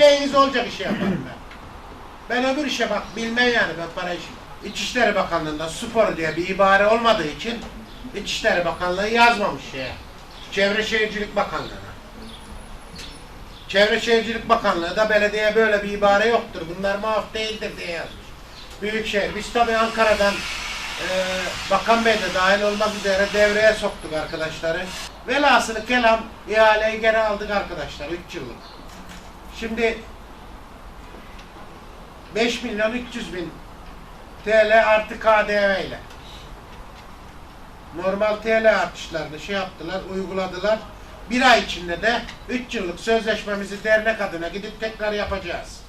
Bileğiniz olacak işi yaparım ben. Ben öbür işe bak bilmem yani ben para işi. İçişleri Bakanlığı'nda spor diye bir ibare olmadığı için İçişleri Bakanlığı yazmamış şeye. Çevre Şehircilik Bakanlığı'na. Çevre Şehircilik Bakanlığı da belediye böyle bir ibare yoktur. Bunlar muaf değildir diye yazmış. Büyükşehir. Biz tabii Ankara'dan e, Bakan Bey de dahil olmak üzere devreye soktuk arkadaşları. Velhasılı kelam ihaleyi geri aldık arkadaşlar 3 yıllık. Şimdi 5 milyon 300 bin TL artı KDV ile normal TL artışlarını şey yaptılar, uyguladılar. Bir ay içinde de 3 yıllık sözleşmemizi dernek adına gidip tekrar yapacağız.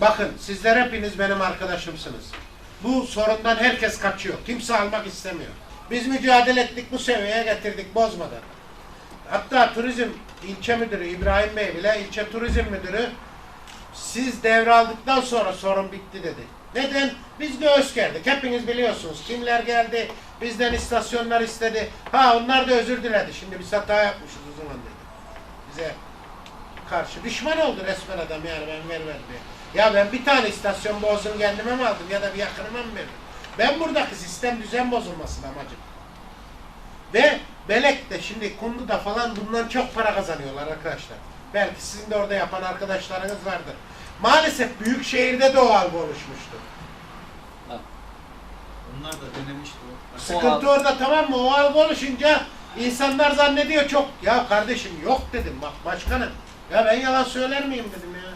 Bakın sizler hepiniz benim arkadaşımsınız. Bu sorundan herkes kaçıyor. Kimse almak istemiyor. Biz mücadele ettik bu seviyeye getirdik bozmadan. Hatta turizm ilçe müdürü İbrahim Bey bile ilçe turizm müdürü siz devraldıktan sonra sorun bitti dedi. Neden? Biz göğüs gerdik. Hepiniz biliyorsunuz. Kimler geldi? Bizden istasyonlar istedi. Ha onlar da özür diledi. Şimdi biz hata yapmışız o zaman dedi. Bize karşı düşman oldu resmen adam yani ben vermedim. Ya ben bir tane istasyon bozdum kendime mi aldım ya da bir yakınıma mı verdim? Ben buradaki sistem düzen bozulmasın amacım. Ve Belek'te şimdi Kundu'da falan bundan çok para kazanıyorlar arkadaşlar. Belki sizin de orada yapan arkadaşlarınız vardır. Maalesef büyük şehirde de o algı oluşmuştu. Onlar da denemişti o. Sıkıntı orada tamam mı? O algı oluşunca insanlar zannediyor çok. Ya kardeşim yok dedim bak başkanım. Ya ben yalan söyler miyim dedim ya.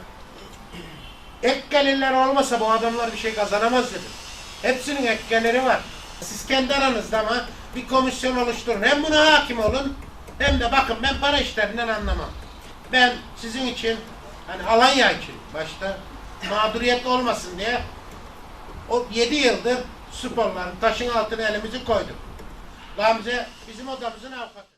Ek gelirler olmasa bu adamlar bir şey kazanamaz dedim. Hepsinin ek geliri var. Siz kendi aranızda ama bir komisyon oluşturun. Hem buna hakim olun hem de bakın ben para işlerinden anlamam. Ben sizin için hani Alanya için başta mağduriyet olmasın diye o 7 yıldır sporların taşın altına elimizi koyduk. Gamze bizim odamızın avukatı.